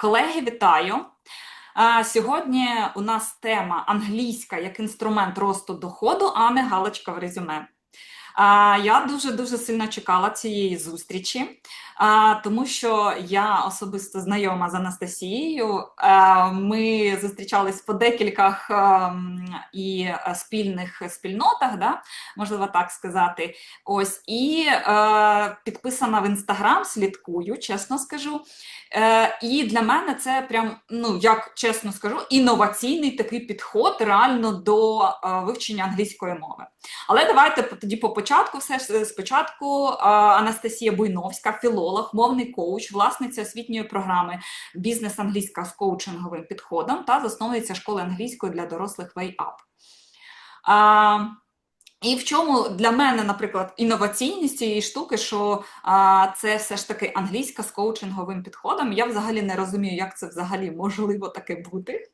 Колеги, вітаю! Сьогодні у нас тема англійська як інструмент росту доходу, а не галочка в резюме. Я дуже-дуже сильно чекала цієї зустрічі, тому що я особисто знайома з Анастасією. Е, Ми зустрічались по декількох ем, і е, спільних спільнотах, да? можливо так сказати. Ось і е, підписана в інстаграм, слідкую, чесно скажу. І для мене це прям, ну як чесно скажу, інноваційний такий підход реально до вивчення англійської мови. Але давайте тоді по початку. Все ж спочатку е, Анастасія Буйновська, філолог, мовний коуч, власниця освітньої програми Бізнес англійська з коучинговим підходом та засновниця школи англійської для дорослих Way і в чому для мене, наприклад, інноваційність цієї штуки, що а, це все ж таки англійська з коучинговим підходом. Я взагалі не розумію, як це взагалі можливо таке бути.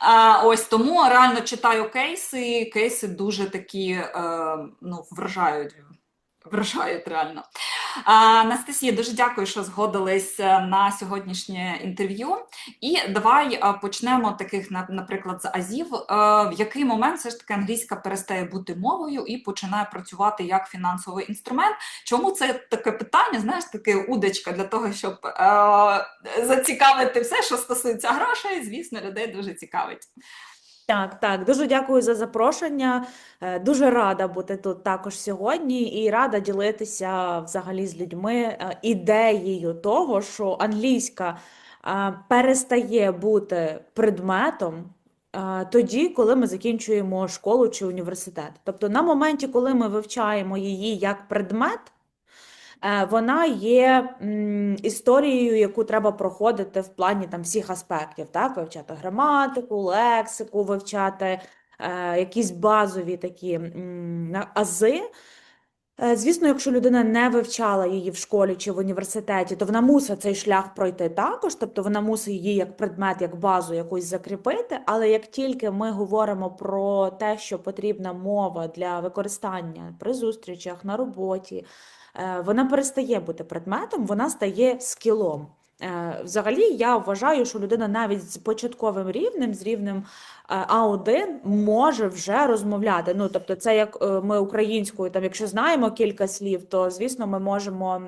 А, ось тому реально читаю кейси. Кейси дуже такі е, ну, вражають. Вражають реально. Анастасія, дуже дякую, що згодились е, на сьогоднішнє інтерв'ю. І давай е, почнемо таких, на- наприклад, з азів. Е, В який момент все ж таки англійська перестає бути мовою і починає працювати як фінансовий інструмент? Чому це таке питання? Знаєш, таке удочка для того, щоб е, зацікавити все, що стосується грошей, звісно, людей дуже цікавить. Так, так, дуже дякую за запрошення. Е, Дуже рада бути тут також сьогодні і рада ділитися взагалі з людьми е, ідеєю того, що англійська е, перестає бути предметом тоді, коли ми закінчуємо школу чи університет. Тобто на моменті, коли ми вивчаємо її як предмет, вона є історією, яку треба проходити в плані там всіх аспектів, так? Вивчати граматику, лексику, вивчати е, якісь базові такі ази. Е, Звісно, якщо людина не вивчала її в школі чи в університеті, то вона мусить цей шлях пройти також, тобто вона мусить її як предмет, як базу якусь закріпити. Але як тільки ми говоримо про те, що потрібна мова для використання при зустрічах на роботі, е, вона перестає бути предметом, вона стає скілом. Е, Взагалі, я вважаю, що людина навіть з початковим рівнем, з рівнем е, А1 може вже розмовляти. Ну, тобто, це як е, ми українською, там, якщо знаємо кілька слів, то звісно ми можемо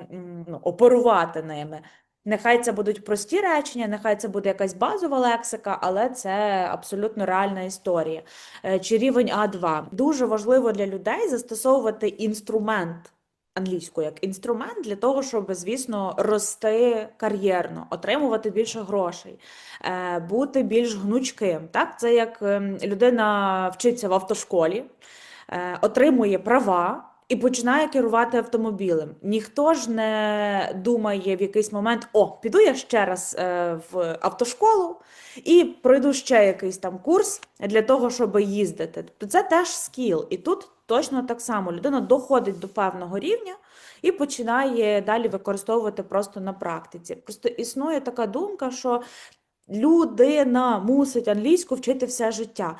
ну, оперувати ними. Нехай це будуть прості речення, нехай це буде якась базова лексика, але це абсолютно реальна історія. Е, Чи рівень А2. Дуже важливо для людей застосовувати інструмент англійську як інструмент для того, щоб, звісно, рости кар'єрно, отримувати більше грошей, е, бути більш гнучким. Так? Це як ем, людина вчиться в автошколі, е, отримує права. І починає керувати автомобілем. Ніхто ж не думає в якийсь момент: о, піду я ще раз е, в автошколу і пройду ще якийсь там курс для того, щоб їздити. Це теж скіл. І тут точно так само людина доходить до певного рівня і починає далі використовувати просто на практиці. Просто існує така думка, що людина мусить англійську вчити все життя.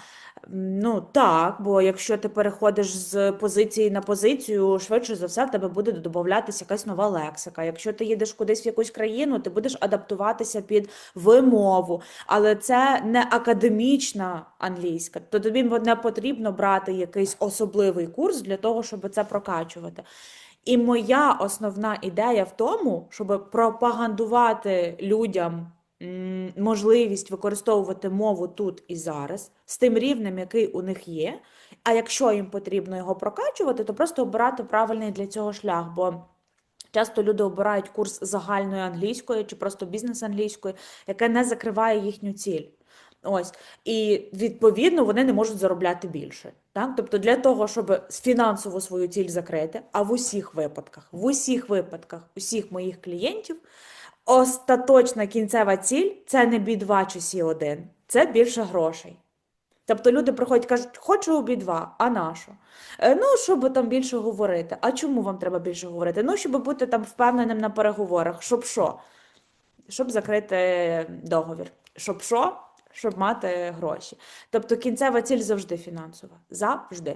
Ну так, бо якщо ти переходиш з позиції на позицію, швидше за все в тебе буде додаватися якась нова лексика. Якщо ти їдеш кудись в якусь країну, ти будеш адаптуватися під вимову, але це не академічна англійська. То тобі не потрібно брати якийсь особливий курс для того, щоб це прокачувати. І моя основна ідея в тому, щоб пропагандувати людям можливість використовувати мову тут і зараз з тим рівнем, який у них є. А якщо їм потрібно його прокачувати, то просто обирати правильний для цього шлях. Бо часто люди обирають курс загальної англійської чи просто бізнес-англійської, яке не закриває їхню ціль. Ось, і відповідно вони не можуть заробляти більше. Так? Тобто для того, щоб фінансово свою ціль закрити, а в усіх випадках, в усіх випадках, усіх моїх клієнтів, остаточна кінцева ціль це не B2 чи C1, це більше грошей. Тобто люди приходять і кажуть, хочу B2, а на що? Е, Ну, щоб там більше говорити. А чому вам треба більше говорити? Ну, щоб бути там впевненим на переговорах. Щоб що? Щоб закрити договір. Щоб що? Щоб мати гроші. Тобто кінцева ціль завжди фінансова. Завжди.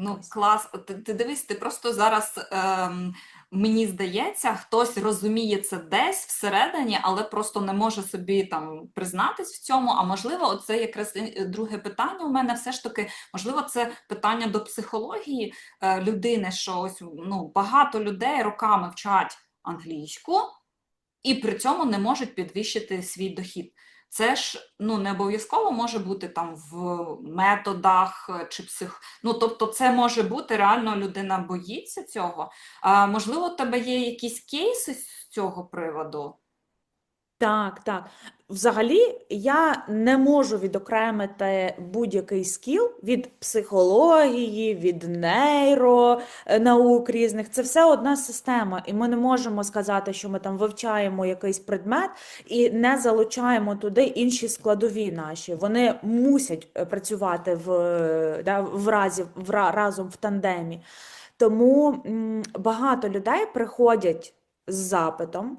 Ну, клас. Ти, ти дивись, ти просто зараз ем, мені здається, хтось розуміє це десь всередині, але просто не може собі там признатись в цьому. А можливо, оце якраз друге питання у мене все ж таки, можливо, це питання до психології е, людини, що ось ну, багато людей роками вчать англійську і при цьому не можуть підвищити свій дохід. Це ж ну не обов'язково може бути там в методах е, чи псих. Ну тобто, це може бути реально людина боїться цього. А, можливо, у тебе є якісь кейси з цього приводу? Так, так. Взагалі, я не можу відокремити будь-який скіл від психології, від нейронаук різних. Це все одна система, і ми не можемо сказати, що ми там вивчаємо якийсь предмет і не залучаємо туди інші складові наші. Вони мусять е, працювати в, е, да, в разі, в, разом в тандемі. Тому м, багато людей приходять з запитом.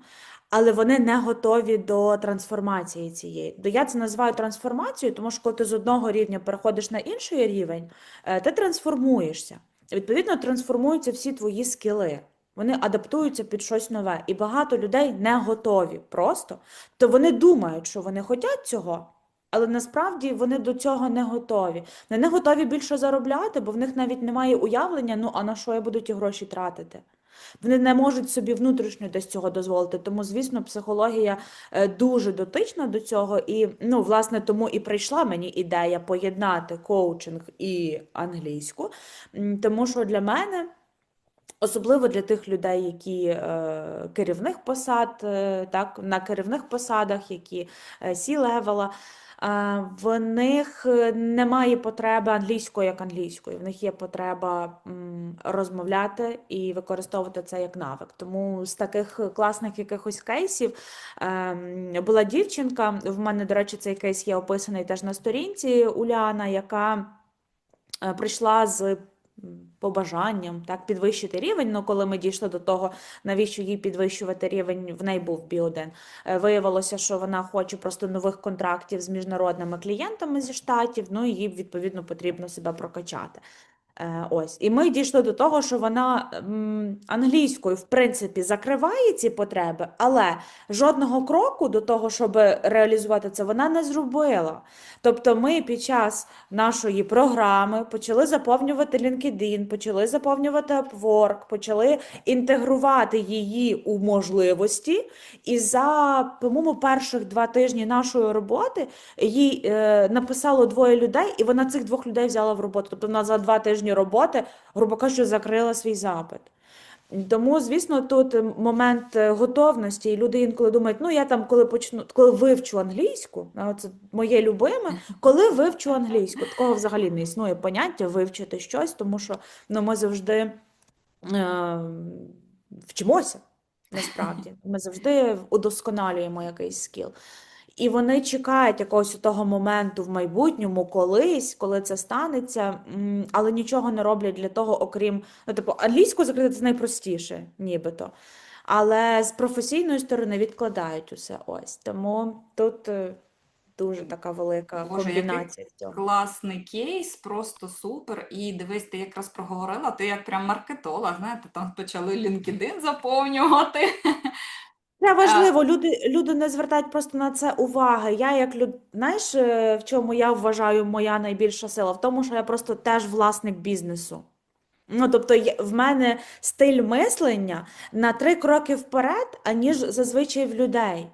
Але вони не готові до трансформації цієї. Я це називаю трансформацією, тому що коли ти з одного рівня переходиш на інший рівень, е, ти трансформуєшся. Відповідно, трансформуються всі твої скіли. Вони адаптуються під щось нове. І багато людей не готові просто. То вони думають, що вони хочуть цього, але насправді вони до цього не готові. Вони не готові більше заробляти, бо в них навіть немає уявлення, ну а на що я буду ті гроші тратити. Вони не можуть собі внутрішньо десь цього дозволити. Тому, звісно, психологія е, дуже дотична до цього. І, ну, власне, тому і прийшла мені ідея поєднати коучинг і англійську, тому що для мене. Особливо для тих людей, які е, керівних посад, е, так, на керівних посадах, які сі-левела, е, в них е, немає потреби англійської як англійської. В них є потреба розмовляти і використовувати це як навик. Тому з таких класних якихось кейсів ем, була дівчинка. В мене, до речі, цей кейс є описаний теж на сторінці Уляна, яка е, прийшла з побажанням так, підвищити рівень. Ну, коли ми дійшли до того, навіщо їй підвищувати рівень, в неї був B1. Е, Виявилося, що вона хоче просто нових контрактів з міжнародними клієнтами зі штатів, ну і їй, відповідно, потрібно себе прокачати. Е, Ось. І ми дійшли до того, що вона англійською, в принципі, закриває ці потреби, але жодного кроку до того, щоб реалізувати це, вона не зробила. Тобто ми під час нашої програми почали заповнювати LinkedIn, почали заповнювати Upwork, почали інтегрувати її у можливості. І за, по-моєму, перших два тижні нашої роботи їй е, написало двоє людей, і вона цих двох людей взяла в роботу. Тобто вона за два тижні роботи, грубо кажучи, закрила свій запит. Тому, звісно, тут момент е, готовності, і люди інколи думають, ну я там коли почну, коли вивчу англійську, це моє любиме, коли вивчу англійську, такого взагалі не існує поняття вивчити щось, тому що ну, ми завжди е, вчимося, насправді. Ми завжди удосконалюємо якийсь скіл. І вони чекають якогось того моменту в майбутньому, колись, коли це станеться, але нічого не роблять для того, окрім, ну, типу, англійську закрити це найпростіше, нібито. Але з професійної сторони відкладають усе ось. Тому тут е, дуже така велика Боже, який цього. Класний кейс, просто супер. І дивись, ти якраз проговорила, ти як прям маркетолог, знаєте, там почали LinkedIn заповнювати. Це важливо, люди, люди не звертають просто на це уваги. Я як люд... знаєш, е, в чому я вважаю моя найбільша сила? В тому, що я просто теж власник бізнесу. Ну, тобто в мене стиль мислення на три кроки вперед, аніж зазвичай в людей.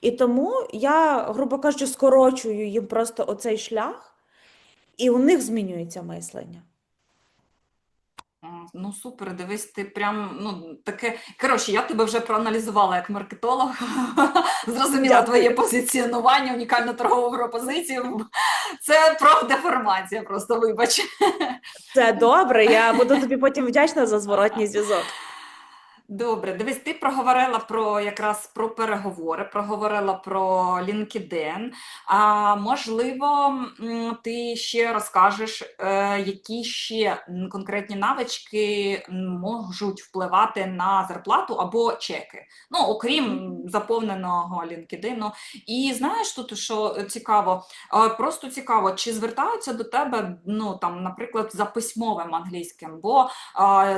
І тому я, грубо кажучи, скорочую їм просто оцей шлях, і у них змінюється мислення. Ну, супер, дивись, ти прям, ну, таке. Коротше, я тебе вже проаналізувала як маркетолог, зрозуміла Дякую. твоє позиціонування, унікальну торгову пропозицію. Це профдеформація, просто вибач. Це добре, я буду тобі потім вдячна за зворотній зв'язок. Добре, дивись, ти проговорила про якраз про переговори, проговорила про LinkedIn. А можливо, ти ще розкажеш, е, які ще конкретні навички можуть впливати на зарплату або чеки. Ну, окрім заповненого LinkedIn. І знаєш тут, що цікаво, е, просто цікаво, чи звертаються до тебе, ну там, наприклад, за письмовим англійським, бо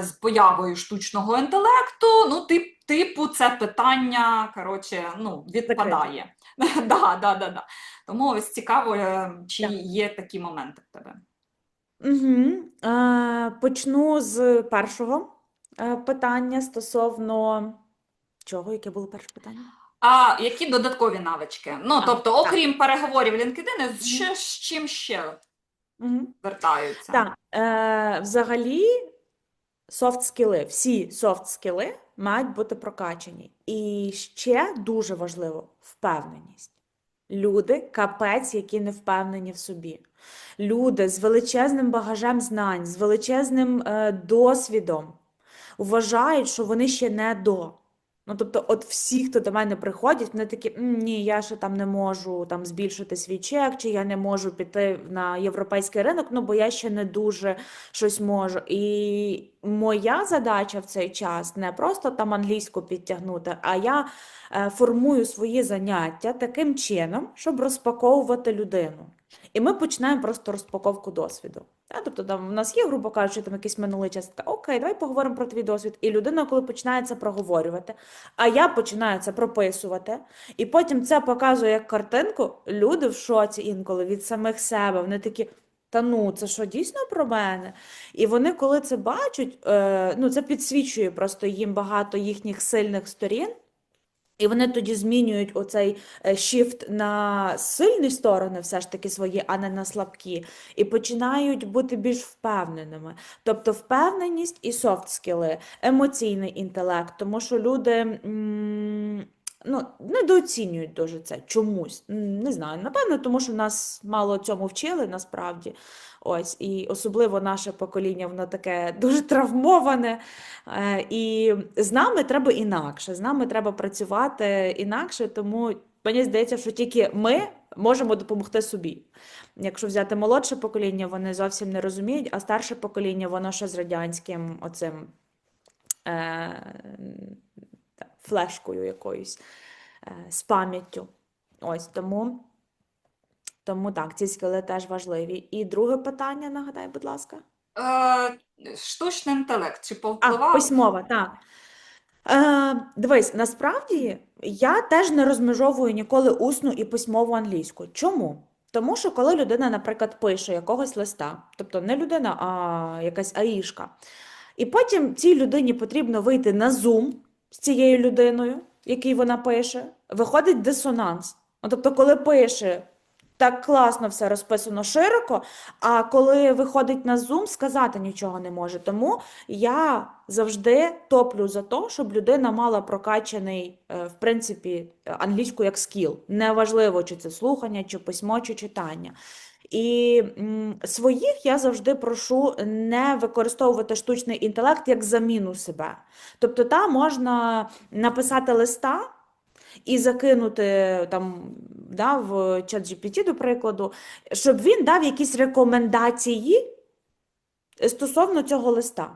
з появою штучного інтелекту інтелекту, ну, тип, типу, це питання, коротше, ну, відпадає. Да, да, да, да. Тому ось цікаво, е, чи Так. є такі моменти в тебе. Угу. Е, почну з першого е, питання стосовно чого? Яке було перше питання? А які додаткові навички? Ну, А, тобто, так. окрім переговорів LinkedIn, ще, з чим ще Угу. звертаються? Так, е, взагалі, софт скіли, всі софт скіли мають бути прокачані. І ще дуже важливо впевненість. Люди, капець, які не впевнені в собі. Люди з величезним багажем знань, з величезним е, досвідом вважають, що вони ще не до. Ну, тобто, от всі, хто до мене приходять, вони такі, «М, ні, я ще там не можу там збільшити свій чек, чи я не можу піти на європейський ринок, ну бо я ще не дуже щось можу. І моя задача в цей час не просто там англійську підтягнути, а я е, формую свої заняття таким чином, щоб розпаковувати людину. І ми починаємо просто розпаковку досвіду. Тобто там в нас є, грубо кажучи, там якийсь минулий час, така, окей, давай поговоримо про твій досвід. І людина, коли починає це проговорювати, а я починаю це прописувати, і потім це показує як картинку, люди в шоці інколи від самих себе. Вони такі. Та ну, це що дійсно про мене? І вони, коли це бачать, е, ну це підсвічує просто їм багато їхніх сильних сторін. І вони тоді змінюють оцей е, shift на сильні сторони, все ж таки свої, а не на слабкі, і починають бути більш впевненими. Тобто впевненість і софт скіли, емоційний інтелект, тому що люди ну, недооцінюють дуже це чомусь. Не знаю, напевно, тому що нас мало цьому вчили насправді. Ось, і особливо наше покоління, воно таке дуже травмоване. Е, І з нами треба інакше, з нами треба працювати інакше, тому мені здається, що тільки ми можемо допомогти собі. Якщо взяти молодше покоління, вони зовсім не розуміють, а старше покоління, воно ще з радянським оцим е, флешкою якоюсь, е, з пам'яттю. Ось тому, тому так, ці скіли теж важливі. І друге питання, нагадай, будь ласка. Е, штучний інтелект, чи А, письмова, так. Е, дивись, насправді я теж не розмежовую ніколи усну і письмову англійську. Чому? Тому що коли людина, наприклад, пише якогось листа, тобто не людина, а якась аїшка, і потім цій людині потрібно вийти на Zoom з цією людиною, якій вона пише, виходить дисонанс. Ну, тобто, коли пише так класно все розписано широко, а коли виходить на Zoom, сказати нічого не може. Тому я завжди топлю за те, щоб людина мала прокачаний, е, в принципі, англійську як скіл. Неважливо, чи це слухання, чи письмо, чи читання. І своїх я завжди прошу не використовувати штучний інтелект як заміну себе. Тобто, там можна написати листа і закинути там да, в чат GPT, до прикладу, щоб він дав якісь рекомендації стосовно цього листа.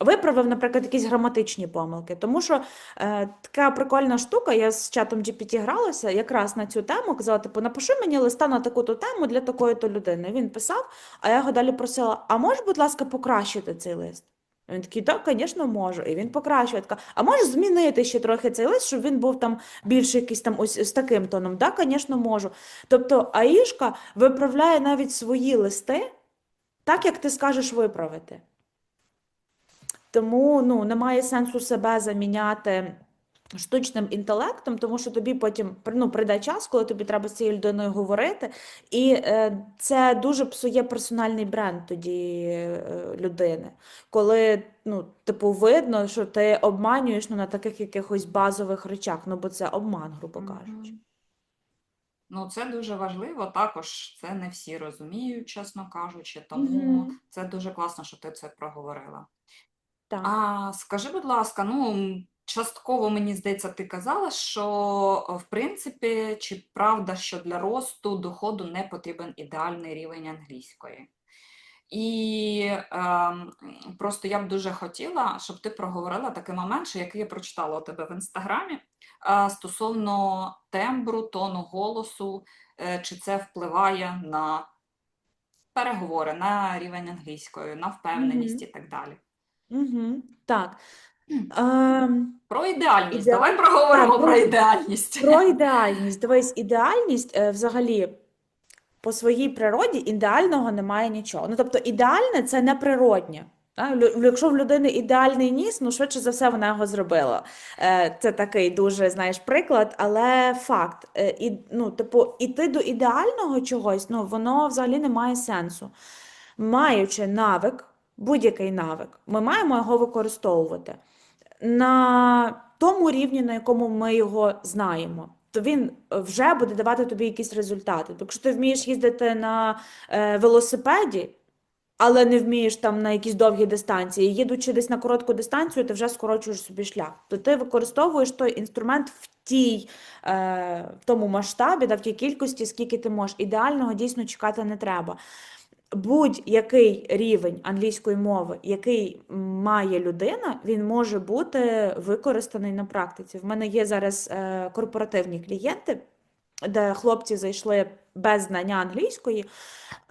Виправив, наприклад, якісь граматичні помилки. Тому що е, така прикольна штука, я з чатом GPT гралася якраз на цю тему, казала, типу, напиши мені листа на таку-то тему для такої-то людини. Він писав, а я його далі просила: а можеш, будь ласка, покращити цей лист? Він такий, так, звісно, можу. І він покращує. Така, а можеш змінити ще трохи цей лист, щоб він був там більше якийсь там ось з таким тоном? Так, звісно, можу. Тобто Аїшка виправляє навіть свої листи так, як ти скажеш виправити. Тому ну, немає сенсу себе заміняти штучним інтелектом, тому що тобі потім ну, прийде час, коли тобі треба з цією людиною говорити, і е, це дуже псує персональний бренд тоді е, людини. Коли ну, типу, видно, що ти обманюєш ну, на таких якихось базових речах, ну бо це обман, грубо кажучи. Ну, це дуже важливо. Також це не всі розуміють, чесно кажучи, тому Мгм. це дуже класно, що ти це проговорила. Так. А скажи, будь ласка, ну частково мені здається, ти казала, що в принципі, чи правда, що для росту доходу не потрібен ідеальний рівень англійської? І ем, просто я б дуже хотіла, щоб ти проговорила такий момент, що який я прочитала у тебе в інстаграмі, е, стосовно тембру, тону голосу, е, чи це впливає на переговори, на рівень англійської, на впевненість і так далі. Угу. Так. Ем, Про ідеальність. Ідеаль- Давай проговоримо Так, про про- ідеальність. Про ідеальність. Дивись, ідеальність е, взагалі по своїй природі ідеального немає нічого. Ну, тобто, ідеальне це неприроднє. А, Якщо в людини ідеальний ніс, ну швидше за все вона його зробила. Е, Це такий дуже, знаєш, приклад, але факт. Е, І, ну, типу, іти до ідеального чогось, ну, воно взагалі не має сенсу. Маючи навик, будь-який навик, ми маємо його використовувати на тому рівні, на якому ми його знаємо, то він е, вже буде давати тобі якісь результати. Тобто, Якщо ти вмієш їздити на е, велосипеді, але не вмієш там на якісь довгі дистанції, їдучи десь на коротку дистанцію, ти вже скорочуєш собі шлях. То ти використовуєш той інструмент в тій, е, в тому масштабі, да, в тій кількості, скільки ти можеш. Ідеального дійсно чекати не треба. Будь-який рівень англійської мови, який має людина, він може бути використаний на практиці. В мене є зараз е, корпоративні клієнти, де хлопці зайшли без знання англійської,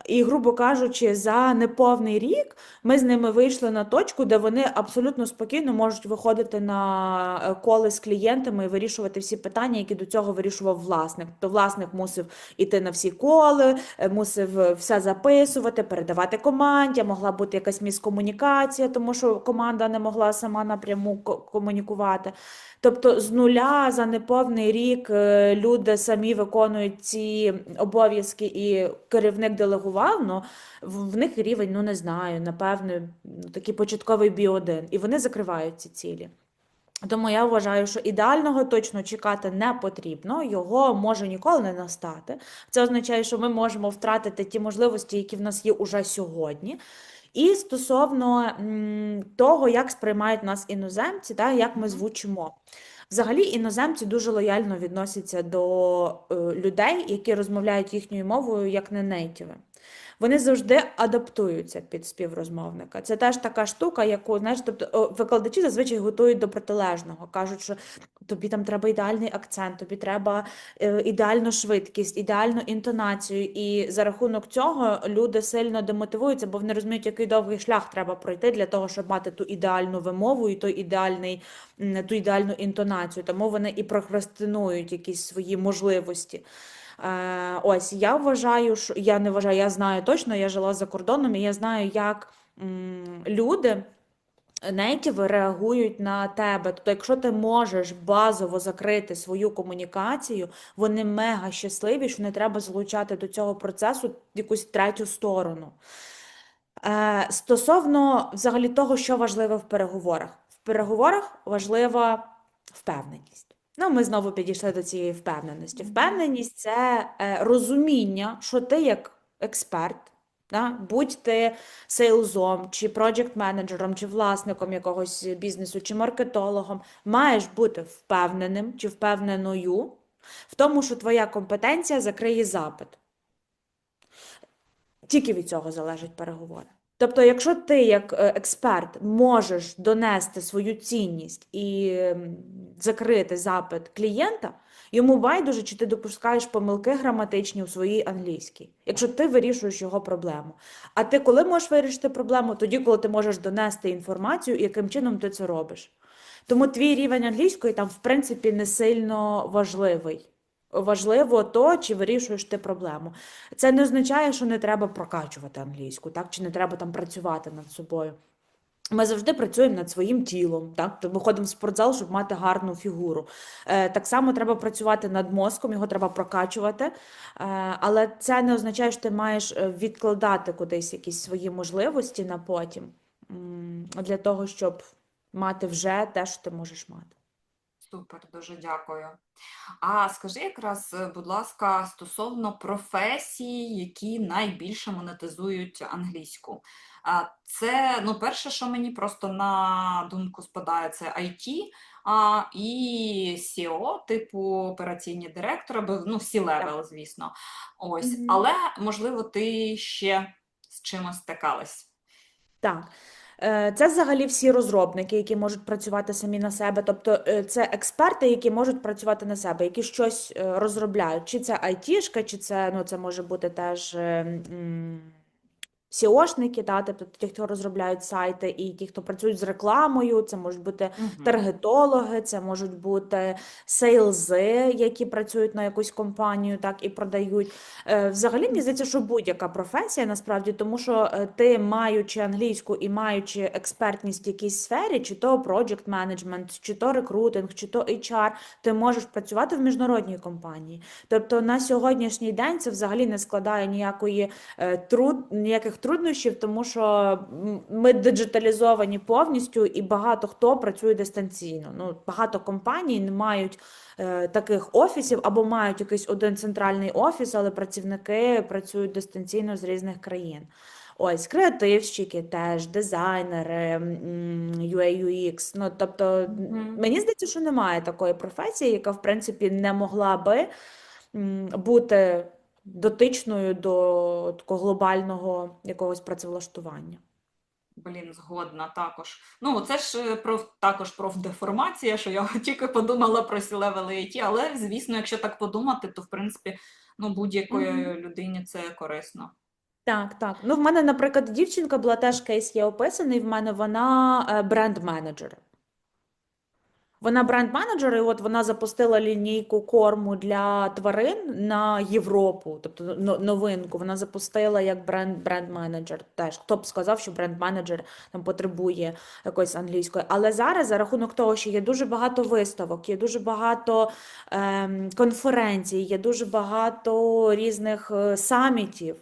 і, грубо кажучи, за неповний рік ми з ними вийшли на точку, де вони абсолютно спокійно можуть виходити на е, коли з клієнтами і вирішувати всі питання, які до цього вирішував власник. То власник мусив іти на всі коли, е, мусив е, все записувати, передавати команді, могла бути якась міскомунікація, тому що команда не могла сама напряму ко- комунікувати. Тобто з нуля за неповний рік е, люди самі виконують ці обов'язки, і керівник делегував, ну в них рівень, ну не знаю, напевне, ну, такий початковий B1, і вони закривають ці цілі. Тому я вважаю, що ідеального точно чекати не потрібно, його може ніколи не настати. Це означає, що ми можемо втратити ті можливості, які в нас є уже сьогодні. І стосовно того, як сприймають нас іноземці, та, як ми звучимо. Взагалі, іноземці дуже лояльно відносяться до е, людей, які розмовляють їхньою мовою, як не нейтіви. Вони завжди адаптуються під співрозмовника. Це теж така штука, яку знаєш, тобто викладачі зазвичай готують до протилежного. кажуть, що тобі там треба ідеальний акцент, тобі треба е, ідеальну швидкість, ідеальну інтонацію. І за рахунок цього люди сильно демотивуються, бо вони розуміють, який довгий шлях треба пройти для того, щоб мати ту ідеальну вимову і той ідеальний, ту ідеальну інтонацію. Тому вони і прокрастинують якісь свої можливості. Е, ось я вважаю, що я не вважаю, я знаю точно, я жила за кордоном, і я знаю, як люди. Нейтіви реагують на тебе. Тобто, якщо ти можеш базово закрити свою комунікацію, вони мега щасливі, що не треба залучати до цього процесу якусь третю сторону. Е, стосовно взагалі того, що важливо в переговорах. В переговорах важлива впевненість. Ну, ми знову підійшли до цієї впевненості. Впевненість це е, розуміння, що ти як експерт, да, будь ти сейлзом, чи проджект-менеджером, чи власником якогось бізнесу, чи маркетологом, маєш бути впевненим чи впевненою в тому, що твоя компетенція закриє запит. Тільки від цього залежать переговори. Тобто, якщо ти як е, експерт можеш донести свою цінність і закрити запит клієнта, йому байдуже, чи ти допускаєш помилки граматичні у своїй англійській, якщо ти вирішуєш його проблему. А ти коли можеш вирішити проблему? Тоді, коли ти можеш донести інформацію, яким чином ти це робиш. Тому твій рівень англійської там, в принципі, не сильно важливий. Важливо то, чи вирішуєш ти проблему. Це не означає, що не треба прокачувати англійську, так? Чи не треба там працювати над собою. Ми завжди працюємо над своїм тілом, так? Ми ходимо в спортзал, щоб мати гарну фігуру. Е, так само треба працювати над мозком, його треба прокачувати. Е, але це не означає, що ти маєш е, відкладати кудись якісь свої можливості на потім, для того, щоб мати вже те, що ти можеш мати. Супер, дуже дякую. А скажи якраз, е, будь ласка, стосовно професій, які найбільше монетизують англійську. Це, ну, перше, що мені просто на думку спадає, це IT а, і SEO, типу операційні директори, бо, ну, всі левел, звісно. Ось, Мгм. але можливо, ти ще з чимось стикалась. Так. Е, Це взагалі всі розробники, які можуть працювати самі на себе. Тобто е, це експерти, які можуть працювати на себе, які щось е, розробляють. Чи це айтішка, чи це, ну, це може бути теж SEOшники, тобто ті, хто розробляють сайти, і ті, хто працюють з рекламою, це можуть бути Мгм. таргетологи, це можуть бути сейлзи, які працюють на якусь компанію, так і продають. Е, Взагалі, мені здається, що будь-яка професія насправді, тому що е, ти, маючи англійську і маючи експертність в якійсь сфері, чи то project management, чи то рекрутинг, чи то HR, ти можеш працювати в міжнародній компанії. Тобто на сьогоднішній день це взагалі не складає ніякої е, труд, ніяких труднощів, тому що ми диджиталізовані повністю, і багато хто працює дистанційно. Ну, багато компаній не мають е, таких офісів або мають якийсь один центральний офіс, але працівники працюють дистанційно з різних країн. Ось, креативщики теж, дизайнери, UA, UX. Ну, тобто, Мгм. мені здається, що немає такої професії, яка, в принципі, не могла би бути дотичною до такого глобального якогось працевлаштування. Блін, згодна також. Ну, це ж е, про також профдеформація, що я тільки подумала про C-level IT, але звісно, якщо так подумати, то в принципі ну, будь-якої Мгм. людині це корисно. Так, так. Ну, в мене, наприклад, дівчинка була теж кейс є описаний. В мене вона е, бренд-менеджер. Вона бренд-менеджер, і от вона запустила лінійку корму для тварин на Європу, тобто но- новинку. Вона запустила як бренд, бренд-менеджер теж. Хто б сказав, що бренд-менеджер там потребує якоїсь англійської. Але зараз, за рахунок того, що є дуже багато виставок, є дуже багато ем, конференцій, є дуже багато різних е, самітів.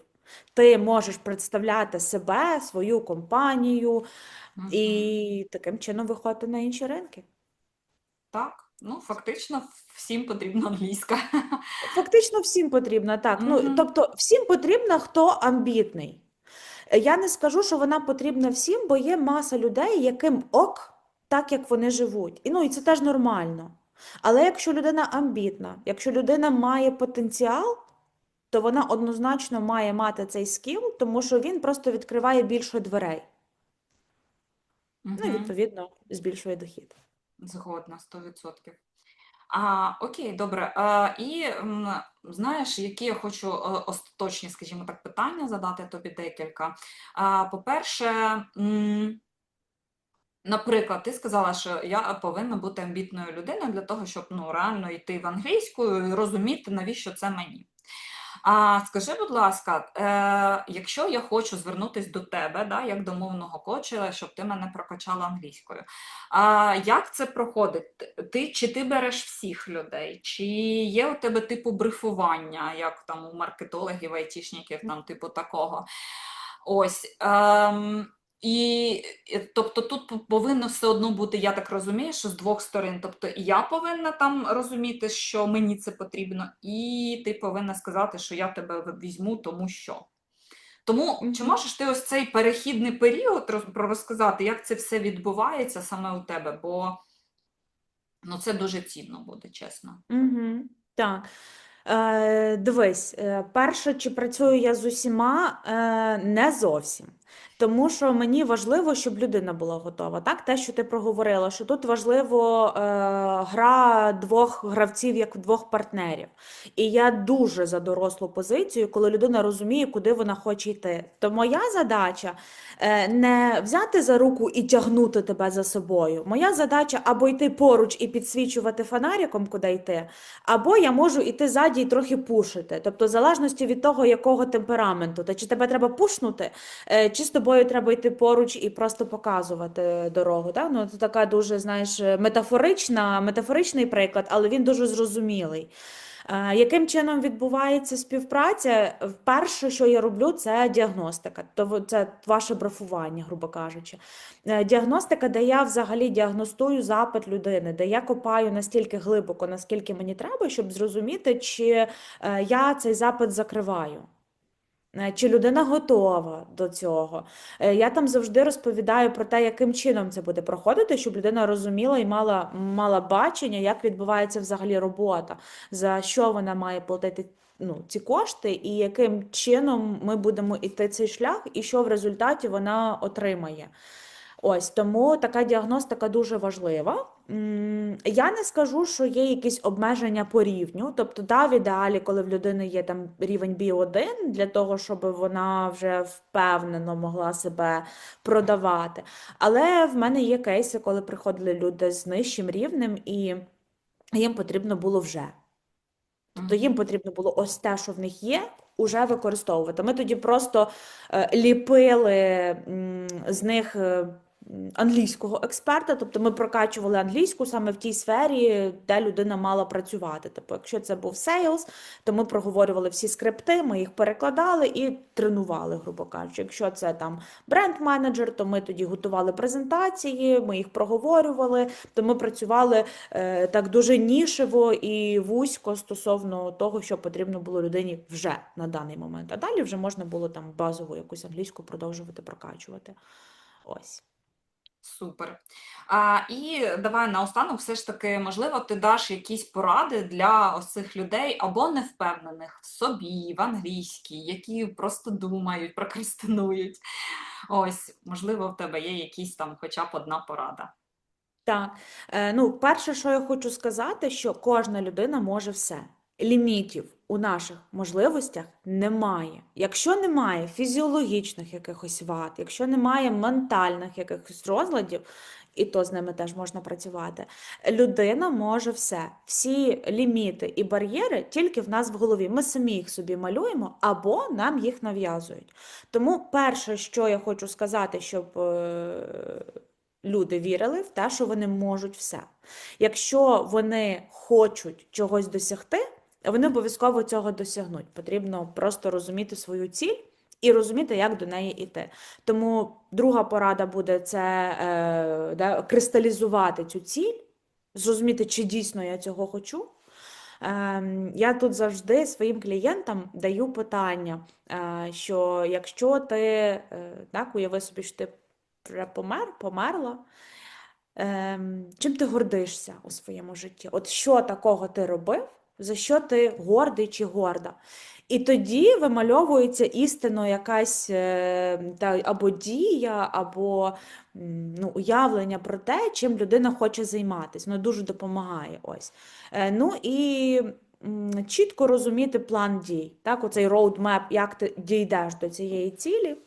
Ти можеш представляти себе, свою компанію Мгм. і таким чином виходити на інші ринки. Так, ну фактично всім потрібна англійська. Фактично всім потрібна, так. Ну, тобто всім потрібна, хто амбітний. Я не скажу, що вона потрібна всім, бо є маса людей, яким ок, так як вони живуть. І, ну, і це теж нормально. Але якщо людина амбітна, якщо людина має потенціал, то вона однозначно має мати цей скіл, тому що він просто відкриває більше дверей. Ну і Мгм. відповідно збільшує дохід. Згодна, 100%. А, окей, добре. А, і знаєш, які я хочу е, остаточні, скажімо так, питання задати тобі декілька. А, по-перше, наприклад, ти сказала, що я повинна бути амбітною людиною для того, щоб ну, реально йти в англійську і розуміти, навіщо це мені. А скажи, будь ласка, е, якщо я хочу звернутися до тебе, да, як до мовного кочера, щоб ти мене прокачала англійською, а як це проходить? Ти чи ти береш всіх людей? Чи є у тебе типу брифування, як там у маркетологів, айтішників, там типу такого? Ось. Ем, і, і, тобто тут повинно все одно бути, я так розумію, що з двох сторон. Тобто і я повинна там розуміти, що мені це потрібно, і ти повинна сказати, що я тебе візьму, тому що. Тому чи можеш ти ось цей перехідний період розказати, як це все відбувається саме у тебе? Бо ну, це дуже цінно буде, чесно. Угу, так. Е, дивись, е, перше, чи працюю я з усіма, е, не зовсім. Тому що мені важливо, щоб людина була готова. Так, те, що ти проговорила, що тут важливо е, гра двох гравців як двох партнерів. І я дуже за дорослу позицію, коли людина розуміє, куди вона хоче йти. То моя задача е, не взяти за руку і тягнути тебе за собою. Моя задача або йти поруч і підсвічувати фонариком, куди йти, або я можу йти ззаді і трохи пушити. Тобто, в залежності від того, якого темпераменту, та чи тебе треба пушнути, е, чи з тобою треба йти поруч і просто показувати дорогу. Так? Ну, це така дуже, знаєш, метафорична, метафоричний приклад, але він дуже зрозумілий. Е, Яким чином відбувається співпраця? Перше, що я роблю, це діагностика. То це ваше брафування, грубо кажучи. Е, Діагностика, де я взагалі діагностую запит людини, де я копаю настільки глибоко, наскільки мені треба, щоб зрозуміти, чи е, я цей запит закриваю. Е, Чи людина готова до цього? Е, Я там завжди розповідаю про те, яким чином це буде проходити, щоб людина розуміла і мала, мала бачення, як відбувається взагалі робота, за що вона має платити ну, ці кошти, і яким чином ми будемо йти цей шлях, і що в результаті вона отримає. Ось тому така діагностика дуже важлива. Я не скажу, що є якісь обмеження по рівню. Тобто, да, в ідеалі, коли в людини є там рівень B1, для того, щоб вона вже впевнено могла себе продавати. Але в мене є кейси, коли приходили люди з нижчим рівнем, і їм потрібно було вже. Тобто їм потрібно було ось те, що в них є, уже використовувати. Ми тоді просто е, ліпили з них е, англійського експерта, тобто ми прокачували англійську саме в тій сфері, де людина мала працювати. Тобто, якщо це був сейлс, то ми проговорювали всі скрипти, ми їх перекладали і тренували, грубо кажучи. Якщо це там бренд-менеджер, то ми тоді готували презентації, ми їх проговорювали, то ми працювали е, так дуже нішево і вузько стосовно того, що потрібно було людині вже на даний момент. А далі вже можна було там базову якусь англійську продовжувати прокачувати. Ось. Супер. А, і давай наостанок, все ж таки, можливо, ти даш якісь поради для ось цих людей або невпевнених в собі, в англійській, які просто думають, прокрастинують. Ось, можливо, в тебе є якісь там хоча б одна порада. Так, е, ну, перше, що я хочу сказати, що кожна людина може все. Лімітів у наших можливостях немає. Якщо немає фізіологічних якихось вад, якщо немає ментальних якихось розладів, і то з ними теж можна працювати, людина може все. Всі ліміти і бар'єри тільки в нас в голові. Ми самі їх собі малюємо або нам їх нав'язують. Тому перше, що я хочу сказати, щоб е, люди вірили в те, що вони можуть все. Якщо вони хочуть чогось досягти, вони обов'язково цього досягнуть. Потрібно просто розуміти свою ціль і розуміти, як до неї йти. Тому друга порада буде це е, да, кристалізувати цю ціль, зрозуміти, чи дійсно я цього хочу. Ем, Я тут завжди своїм клієнтам даю питання, е, що якщо ти е, так, уяви собі, що ти вже помер, померла, ем, чим ти гордишся у своєму житті? От що такого ти робив, за що ти гордий чи горда? І тоді вимальовується істинно якась е, та, або дія, або ну, уявлення про те, чим людина хоче займатися. Воно дуже допомагає. Ось. Е, Ну і чітко розуміти план дій. Так, оцей роудмеп, як ти дійдеш до цієї цілі.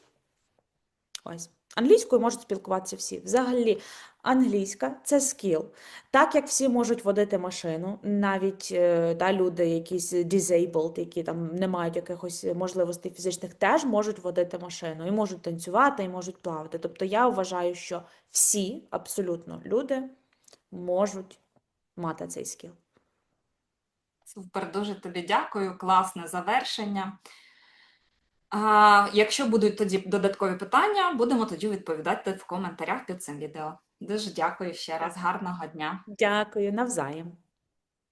Ось. Англійською можуть спілкуватися всі. Взагалі, англійська це скіл. Так як всі можуть водити машину, навіть е, та, люди, якісь disabled, які там не мають якихось можливостей фізичних, теж можуть водити машину, і можуть танцювати, і можуть плавати. Тобто я вважаю, що всі абсолютно люди можуть мати цей скіл. Супер, дуже тобі дякую, класне завершення. А, якщо будуть тоді додаткові питання, будемо тоді відповідати в коментарях під цим відео. Дуже дякую ще раз, гарного дня. Дякую, навзаєм.